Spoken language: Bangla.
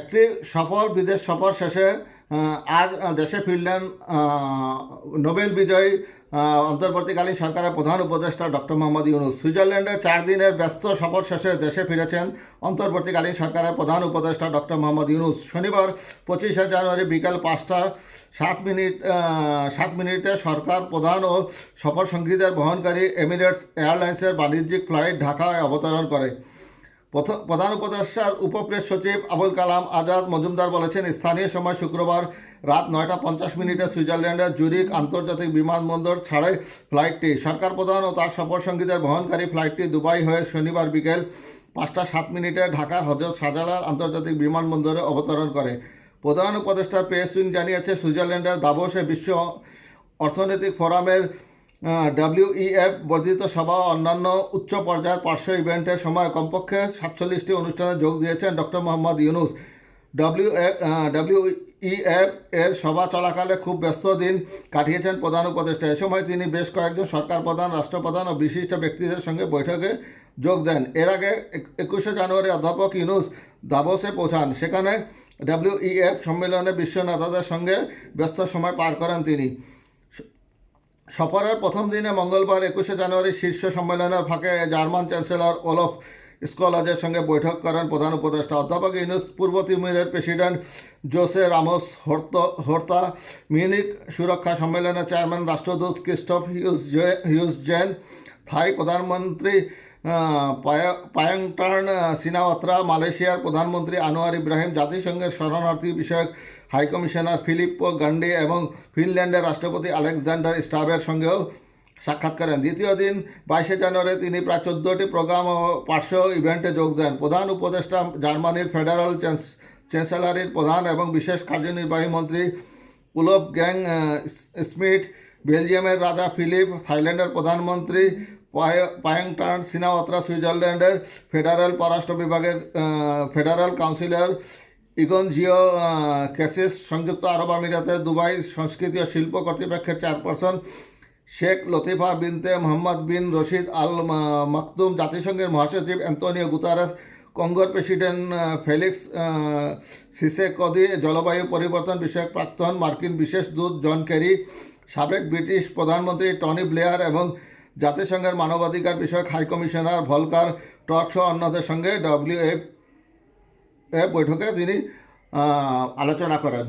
একটি সফল বিদেশ সফর শেষে আজ দেশে ফিরলেন নোবেল বিজয়ী অন্তর্বর্তীকালীন সরকারের প্রধান উপদেষ্টা ডক্টর মোহাম্মদ ইউনুস। সুইজারল্যান্ডে চার দিনের ব্যস্ত সফর শেষে দেশে ফিরেছেন অন্তর্বর্তীকালীন সরকারের প্রধান উপদেষ্টা ডক্টর মোহাম্মদ ইউনুস। শনিবার, পঁচিশে জানুয়ারি বিকাল পাঁচটা, সাত মিনিট সাত মিনিটে সরকার প্রধান ও সফর সঙ্গীদের বহনকারী এমিরেটস এয়ারলাইন্সের বাণিজ্যিক ফ্লাইট ঢাকায় অবতরণ করে। প্রধান উপদেষ্টার উপপ্রেস সচিব আবুল কালাম আজাদ মজুমদার বলেছেন, স্থানীয় সময় শুক্রবার রাত নয়টা পঞ্চাশ মিনিটে সুইজারল্যান্ডের জুরিক আন্তর্জাতিক বিমানবন্দর ছাড়ে ফ্লাইটটি, সরকার প্রধান ও তার সফর সঙ্গীদের বহনকারী ফ্লাইটটি দুবাই হয়ে শনিবার বিকেল পাঁচটা সাত মিনিটে ঢাকার হজরত শাহজালাল আন্তর্জাতিক বিমানবন্দরে অবতরণ করে। প্রধান উপদেষ্টা প্রেস উইং জানিয়েছে, সুইজারল্যান্ডের দাবোসে বিশ্ব অর্থনৈতিক ফোরামের ডাব্লিউইএফ বর্ধিত সভা অন্যান্য উচ্চ পর্যায়ের পার্শ্ব ইভেন্টের সময় কমপক্ষে সাতচল্লিশটি অনুষ্ঠানে যোগ দিয়েছেন doctor Mohammad Yunus. W WEF এর সভা চলাকালে খুব ব্যস্ত দিন কাটিয়েছেন প্রধান উপদেষ্টা। এ সময় তিনি বেশ কয়েকজন সরকার প্রধান, রাষ্ট্রপ্রধান ও বিশিষ্ট ব্যক্তিদের সঙ্গে বৈঠকে যোগ দেন। এর আগে এক- একুশে জানুয়ারি অধ্যাপক ইউনুস দাবোসে পৌঁছান। সেখানে ডাব্লিউইএফ সম্মেলনে বিশ্ব নেতাদের সঙ্গে ব্যস্ত সময় পার করেন তিনি। সফরের প্রথম দিনে মঙ্গলবার একুশে জানুয়ারি শীর্ষ সম্মেলনের ফাঁকে জার্মান চ্যান্সেলর ওলফ স্কলাজের সঙ্গে বৈঠক করেন প্রধান উপদেষ্টা অধ্যাপক ইউনুস। পূর্ব তিমুরের president José Ramos Horta Horta Munich সুরক্ষা সম্মেলনের চেয়ারম্যান রাষ্ট্রদূত Christoph Heusgen Heusgen Thai প্রধানমন্ত্রী পায়াংটার্ন সিনাওয়াত্রা মালয়েশিয়ার প্রধানমন্ত্রী আনোয়ার ইব্রাহিম জাতিসংঘের শরণার্থী বিষয়ক হাইকমিশনার ফিলিপ্পো গান্ডি এবং ফিনল্যান্ডের রাষ্ট্রপতি আলেকজান্ডার স্টাবের সঙ্গেও সাক্ষাৎ করেন। দ্বিতীয় দিন বাইশে জানুয়ারি তিনি প্রায় চোদ্দোটি প্রোগ্রাম ও পার্শ্ব ইভেন্টে যোগ দেন। প্রধান উপদেষ্টা জার্মানির ফেডারাল চ্যান্স- চ্যান্সেলারির প্রধান এবং বিশেষ কার্যনির্বাহী মন্ত্রী পুলভ গ্যাং আহ, স- স্মিথ বেলজিয়ামের রাজা ফিলিপ থাইল্যান্ডের প্রধানমন্ত্রী পায়- পায়াংটার্ন সিনাওয়াত্রা, সুইজারল্যান্ডের ফেডারেল পররাষ্ট্র বিভাগের federal councillor Ignazio Cassis, সংযুক্ত আরব আমিরাতের দুবাই সংস্কৃতি ও শিল্প কর্তৃপক্ষের chairperson Sheikh Latifa bint Mohammed bin Rashid Al Maktoum জাতিসংঘের মহাসচিব অ্যান্তনিও গুতারাস, কঙ্গোর প্রেসিডেন্ট ফেলিক্স সিসে কদি জলবায়ু পরিবর্তন বিষয়ক প্রাক্তন মার্কিন বিশেষ দূত জন কেরি, সাবেক ব্রিটিশ প্রধানমন্ত্রী টনি ব্লেয়ার এবং জাতিসংঘের মানবাধিকার বিষয়ক হাই কমিশনার ভলকার টক সহ অন্যদের সঙ্গে ডব্লিউ এফ বৈঠকে তিনি আলোচনা করেন।